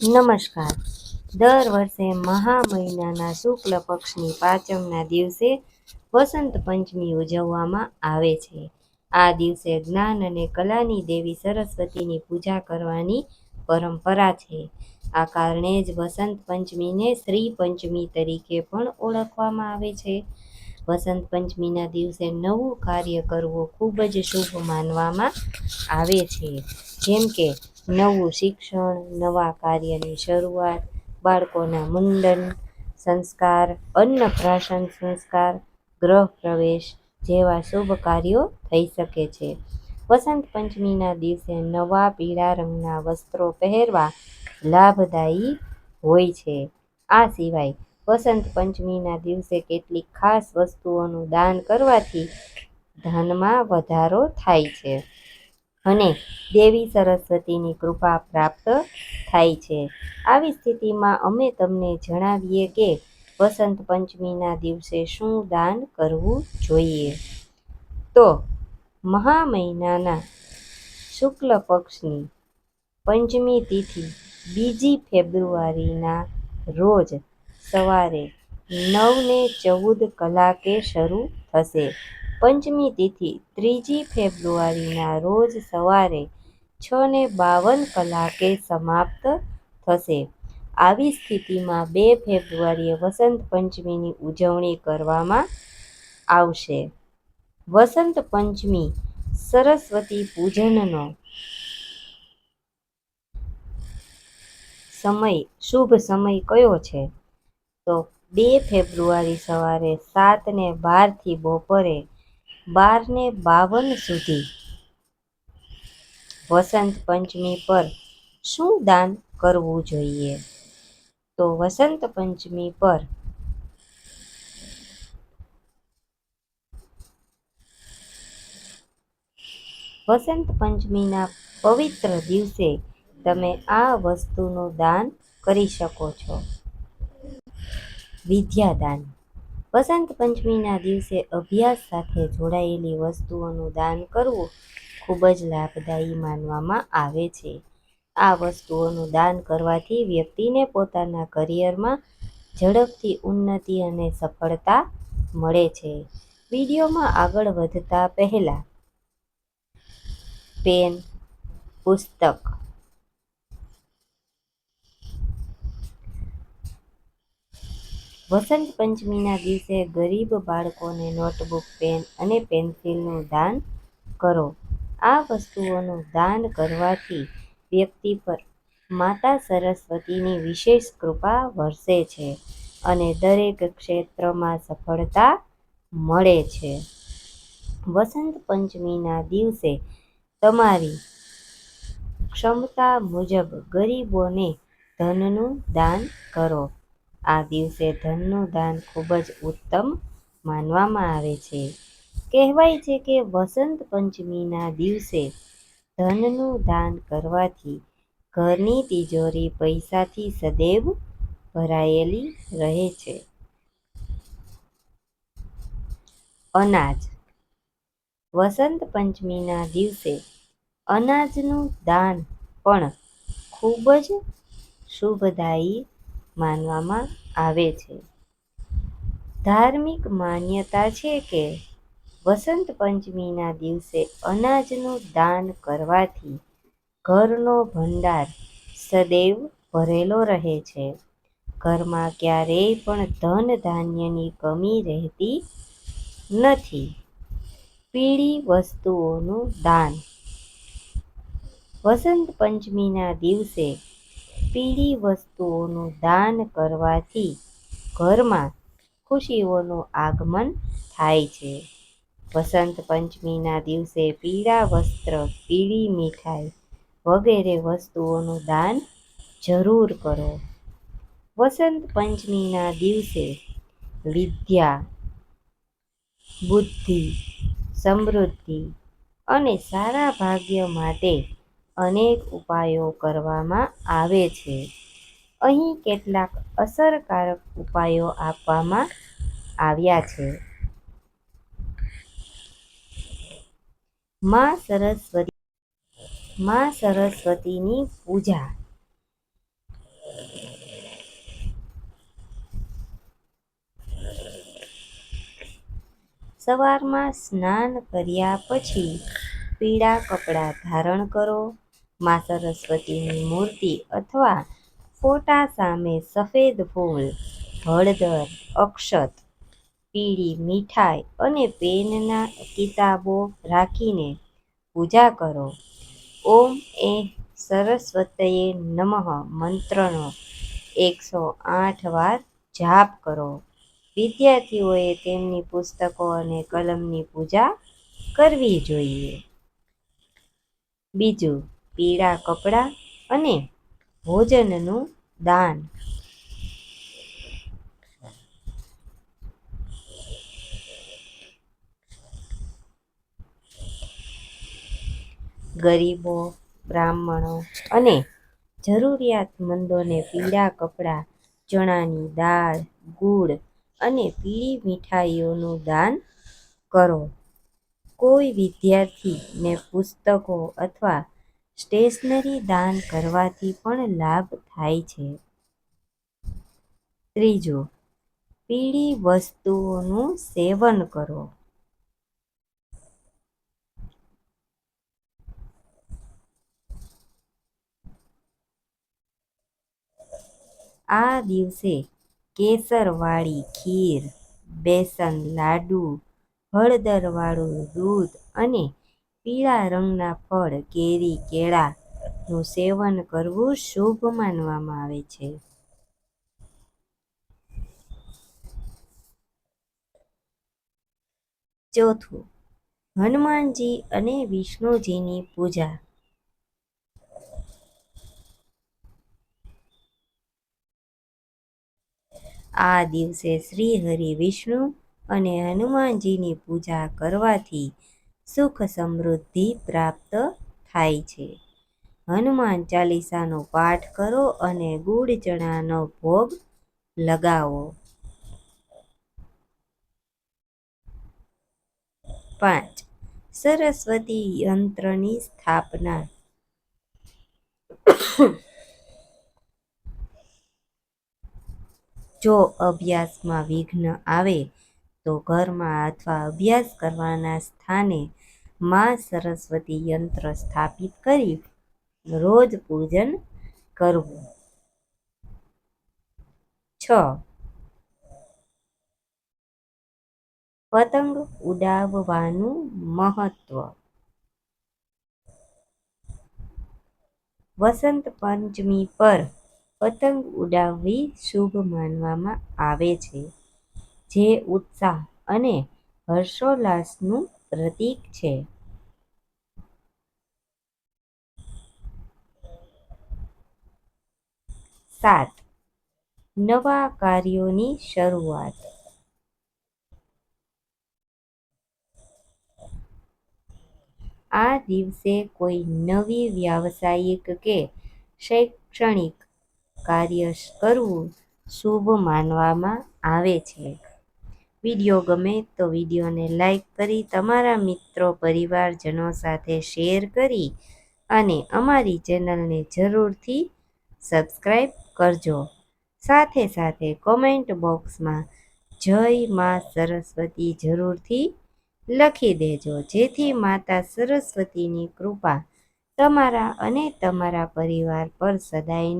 નમસ્કાર. દર વર્ષે મહા મહિનાના શુક્લ પક્ષની પાંચમના દિવસે વસંત પંચમી ઉજવવામાં આવે છે. આ દિવસે જ્ઞાન અને કલાની દેવી સરસ્વતીની પૂજા કરવાની પરંપરા છે. આ કારણે જ વસંત પંચમીને શ્રી પંચમી તરીકે પણ ઓળખવામાં આવે છે. વસંત પંચમીના દિવસે નવું કાર્ય કરવું ખૂબ જ શુભ માનવામાં આવે છે. જેમ કે નવું શિક્ષણ, નવા કાર્યની શરૂઆત, બાળકોના મુંડન સંસ્કાર અન્નપ્રાશન સંસ્કાર, ગ્રહ પ્રવેશ જેવા શુભ કાર્યો થઈ શકે છે. વસંત પંચમીના દિવસે નવા પીળા રંગના વસ્ત્રો પહેરવા લાભદાયી હોય છે. આ સિવાય વસંત પંચમીના દિવસે કેટલીક ખાસ વસ્તુઓનું દાન કરવાથી ધનમાં વધારો થાય છે. અને દેવી સરસ્વતીની કૃપા પ્રાપ્ત થાય છે. આવી સ્થિતિમાં અમે તમને જણાવીએ કે વસંત પંચમીના દિવસે શું દાન કરવું જોઈએ? તો મહા મહિનાના શુક્લ પક્ષની પંચમી તિથિ બીજી ફેબ્રુઆરીના રોજ સવારે નવને ચૌદ કલાકે શરૂ થશે. પંચમી તિથિ, ત્રીજી ફેબ્રુઆરીના રોજ સવારે છ ને બાવન કલાકે સમાપ્ત થશે. આવી સ્થિતિમાં બે ફેબ્રુઆરીએ વસંત પંચમીની ઉજવણી કરવામાં આવશે. વસંત પંચમી સરસ્વતી પૂજનનો સમય, શુભ સમય કયો છે? તો બે ફેબ્રુઆરી સવારે સાત ને બારથી બપોરે બાર ને બાવન સુધી. વસંત પંચમી પર શું દાન કરવું જોઈએ? તો વસંત પંચમી પર વસંત પંચમીના પવિત્ર દિવસે તમે આ વસ્તુનું દાન કરી શકો છો. વિદ્યાદાન. વસંત પંચમીના દિવસે અભ્યાસ સાથે જોડાયેલી વસ્તુઓનું દાન કરવું ખૂબ જ લાભદાયી માનવામાં આવે છે. આ વસ્તુઓનું દાન કરવાથી વ્યક્તિને પોતાના કરિયરમાં ઝડપથી ઉન્નતિ અને સફળતા મળે છે. વિડીયોમાં આગળ વધતા પહેલાં, પેન, પુસ્તક વસંત પંચમીના દિવસે ગરીબ બાળકોને નોટબુક, પેન અને પેન્સિલનું દાન કરો. આ વસ્તુઓનું દાન કરવાથી વ્યક્તિ પર માતા સરસ્વતીની વિશેષ કૃપા વરસે છે અને દરેક ક્ષેત્રમાં સફળતા મળે છે. વસંત પંચમીના દિવસે તમારી ક્ષમતા મુજબ ગરીબોને ધનનું દાન કરો. આ દિવસે ધનનું દાન ખૂબ જ ઉત્તમ માનવામાં આવે છે. કહેવાય છે કે વસંત પંચમીના દિવસે ધનનું દાન કરવાથી ઘરની તિજોરી પૈસાથી સદૈવ ભરાયેલી રહે છે. અનાજ. વસંત પંચમીના દિવસે અનાજનું દાન પણ ખૂબ જ શુભદાયી માનવામાં આવે છે. ધાર્મિક માન્યતા છે કે વસંત પંચમીના દિવસે અનાજનું દાન કરવાથી ઘરનો ભંડાર સદૈવ ભરેલો રહે છે. ઘરમાં ક્યારેય પણ ધન ધાન્યની કમી રહેતી નથી. પીળી વસ્તુઓનું દાન. વસંત પંચમીના દિવસે પીળી વસ્તુઓનું દાન કરવાથી ઘરમાં ખુશીઓનું આગમન થાય છે. વસંત પંચમીના દિવસે પીળા વસ્ત્ર, પીળી મીઠાઈ વગેરે વસ્તુઓનું દાન જરૂર કરો. વસંત પંચમીના દિવસે વિદ્યા, બુદ્ધિ, સમૃદ્ધિ અને સારા ભાગ્ય માટે અનેક ઉપાયો કરવામાં આવે છે. અહીં કેટલાક અસરકારક ઉપાયો આપવામાં આવ્યા છે. માં સરસ્વતી, માં સરસ્વતીની પૂજા. સવારમાં સ્નાન કર્યા પછી પીળા કપડાં ધારણ કરો. મા સરસ્વતીની મૂર્તિ અથવા ફોટા સામે સફેદ ફૂલ, હળદર, અક્ષત, પીળી મીઠાઈ અને પેનના કિતાબો રાખીને પૂજા કરો. ઓમ એ સરસ્વતયે નમઃ મંત્રનો એકસો આઠ વાર જાપ કરો. વિદ્યાર્થીઓએ તેમની પુસ્તકો અને કલમની પૂજા કરવી જોઈએ. બીજું પીળા કપડાં અને ભોજનનું દાન. ગરીબો, બ્રાહ્મણો અને જરૂરિયાતમંદોને પીળા કપડાં, ચણાની દાળ, ગુળ અને પીળી મીઠાઈઓનું દાન કરો. કોઈ વિદ્યાર્થીને પુસ્તકો અથવા સ્ટેશનરી દાન કરવાથી પણ લાભ થાય છે. ત્રીજું પીળી વસ્તુઓનું સેવન કરો. આ દિવસે કેસરવાળી ખીર, બેસન લાડુ, હળદરવાળું દૂધ અને પીળા રંગના ફળ કેરી, કેળાનું સેવન કરવું શુભ માનવામાં આવે છે. ચોથું હનુમાનજી અને વિષ્ણુજીની પૂજા. આ દિવસે શ્રી હરિ, વિષ્ણુ અને હનુમાનજીની પૂજા કરવાથી સુખ સમૃદ્ધિ પ્રાપ્ત થાય છે. હનુમાન ચાલીસાનો પાઠ કરો અને ગુડ ચણાનો ભોગ લગાવો. પાંચ સરસ્વતી યંત્રની સ્થાપના. જો અભ્યાસમાં વિઘ્ન આવે તો ઘરમાં અથવા અભ્યાસ કરવાના સ્થાને મા સરસ્વતી યંત્ર સ્થાપિત કરી રોજ પૂજન કરવું. છ પતંગ ઉડાવવાનું મહત્વ. વસંત પંચમી પર પતંગ ઉડાવવી શુભ માનવામાં આવે છે, જે ઉત્સાહ અને હર્ષોલ્લાસનું પ્રતીક છે. સાત નવા કાર્યોની શરૂઆત. આ દિવસે કોઈ નવી વ્યાવસાયિક કે શૈક્ષણિક કાર્ય કરવું શુભ માનવામાં આવે છે. વીડિયો ગમે તો વિડીયોને લાઈક કરી તમારા મિત્રો, પરિવારજનો સાથે શેર કરી અને અમારી ચેનલને જરૂરથી સબસ્ક્રાઈબ કરજો. સાથે સાથે કોમેન્ટ બોક્સમાં જય મા સરસ્વતી જરૂરથી લખી દેજો જેથી માતા સરસ્વતીની કૃપા તમારા અને તમારા પરિવાર પર સદાય